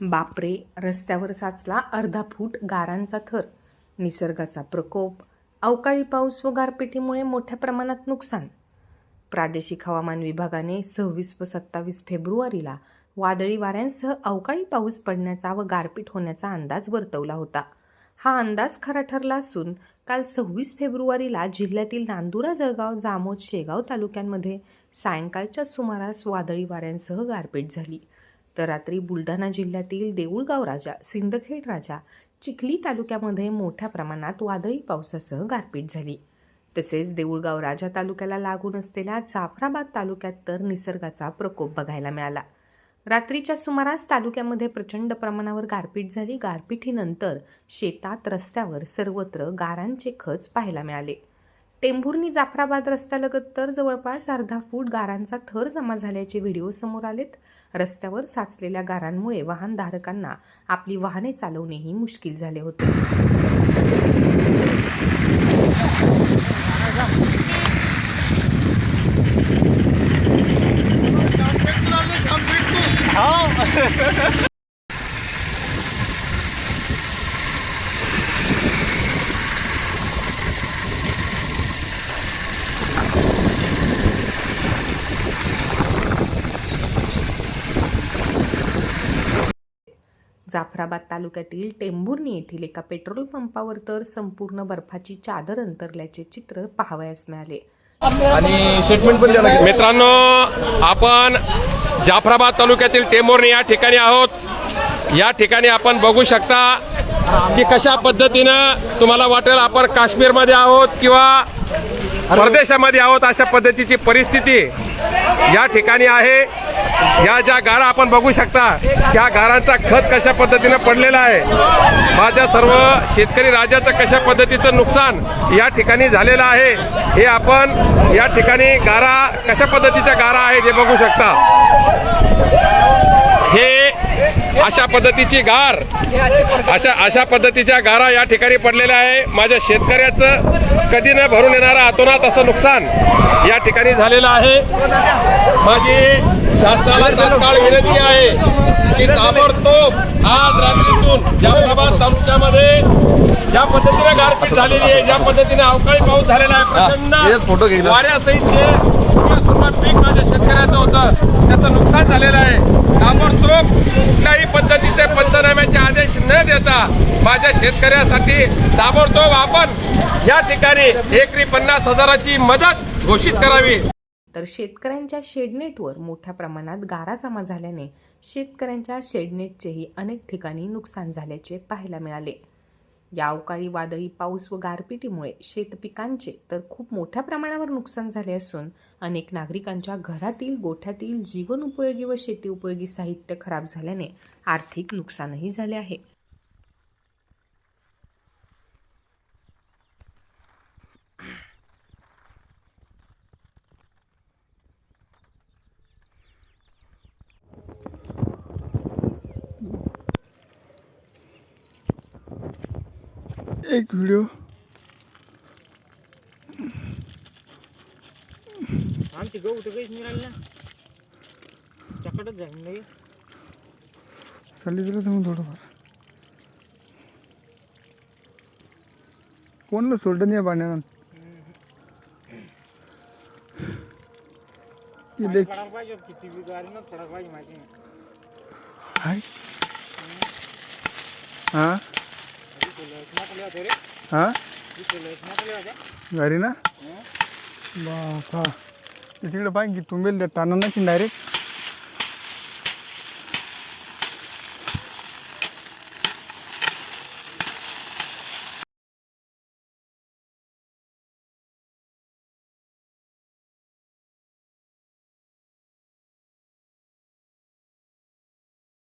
बापरे रस्त्यावर साचला अर्धा फूट गारांचा थर. निसर्गाचा प्रकोप अवकाळी पाऊस व गारपिटीमुळे मोठ्या प्रमाणात नुकसान. प्रादेशिक हवामान विभागाने सव्वीस व सत्तावीस फेब्रुवारीला वादळी वाऱ्यांसह अवकाळी पाऊस पडण्याचा व गारपीट होण्याचा अंदाज वर्तवला होता. हा अंदाज खरा ठरला असून काल सव्वीस फेब्रुवारीला जिल्ह्यातील नांदुरा जळगाव जामोद शेगाव तालुक्यांमध्ये सायंकाळच्या सुमारास वादळी वाऱ्यांसह गारपीट झाली. तर रात्री बुलढाणा जिल्ह्यातील देऊळगाव राजा सिंदखेड राजा चिखली तालुक्यामध्ये मोठ्या प्रमाणात वादळी पावसासह गारपीट झाली. तसेच देऊळगाव राजा तालुक्याला लागून असलेल्या जाफराबाद तालुक्यात तर निसर्गाचा प्रकोप बघायला मिळाला. रात्रीच्या सुमारास तालुक्यामध्ये प्रचंड प्रमाणावर गारपीट झाली. गारपिटीनंतर शेतात रस्त्यावर सर्वत्र गारांचे खच पाहायला मिळाले. टेंभुर्णी जाफराबाद रस्त्यालगत तर जवळपास अर्धा फूट गारांचा थर जमा झाल्याचे व्हिडिओ समोर आलेत. रस्त्यावर साचलेल्या गारांमुळे वाहनधारकांना आपली वाहने चालवणेही मुश्किल झाले होते. जाफराबाद तालुक्यातील टेंभुर्णी येथील एका पेट्रोल पंपावर तर संपूर्ण बर्फाची चादर अंतरल्याचे चित्र पाहावयास मिळाले. आणि स्टेटमेंट पण मित्रांनो आपण जाफराबाद तालुक्यातील टेंभुर्णी या ठिकाणी आहोत. या ठिकाणी आपण बघू शकता की कशा पद्धतीनं तुम्हाला वाटेल आपण काश्मीरमध्ये आहोत किंवा परदेशामध्ये आहोत अशा पद्धतीची परिस्थिती या ठिकाणी आहे. या ज्या गारा आपण बघू शकता त्या गारांचा खत कशा पद्धतीनं पडलेला आहे? माझ्या सर्व शेतकरी राजाचं कशा पद्धतीचं नुकसान या ठिकाणी झालेलं आहे? हे आपण या ठिकाणी गारा कशा पद्धतीच्या गारा आहेत हे बघू शकता. हे अशा पद्धतीची गार अशा अशा पद्धतीच्या गारा या ठिकाणी पडलेल्या आहे. माझ्या शेतकऱ्याचं कधी न भरून येणारा अतोनात असं नुकसान या ठिकाणी झालेलं आहे. माझी शासनाला तात्काळ विनंती आहे की ताबडतोब आज रात्रीतून जाफराबाद तालुक्यामध्ये ज्या पद्धतीने गारपीट झालेली आहे ज्या पद्धतीने अवकाळी पाऊस झालेला आहे प्रचंड ना. वाऱ्यासहित जे पूर्ण पीक माझ्या शेतकऱ्याचं होतं. त्याचं नुकसान झालेलं आहे. ताबडतोब कुठल्याही पद्धतीचे पंचनाम्याचे आदेश न देता माझ्या शेतकऱ्यासाठी ताबडतोब आपण या ठिकाणी एकरी पन्नास हजाराची मदत घोषित करावी. तर शेतकऱ्यांच्या शेडनेटवर मोठ्या प्रमाणात गारा जमा झाल्याने शेतकऱ्यांच्या शेडनेटचेही अनेक ठिकाणी नुकसान झाल्याचे पाहायला मिळाले. या अवकाळी वादळी पाऊस व गारपिटीमुळे शेतपिकांचे तर खूप मोठ्या प्रमाणावर नुकसान झाले असून अनेक नागरिकांच्या घरातील गोठ्यातील जीवनोपयोगी व शेती उपयोगी साहित्य खराब झाल्याने आर्थिक नुकसानही झाले आहे. एक व्हिडिओ आमची गहू तर काहीच मिळाली ना चकटच झाली नाही. चालली दिलं तर मग थोडंफार. कोणलं सोडलं नाही पाण्यानं? पाहिजे किती पाहिजे नाही हाय. हां? हां? घरी ना? बा तिकडे पाहिजे तुंबेल त्या टाणांना की डायरेक्ट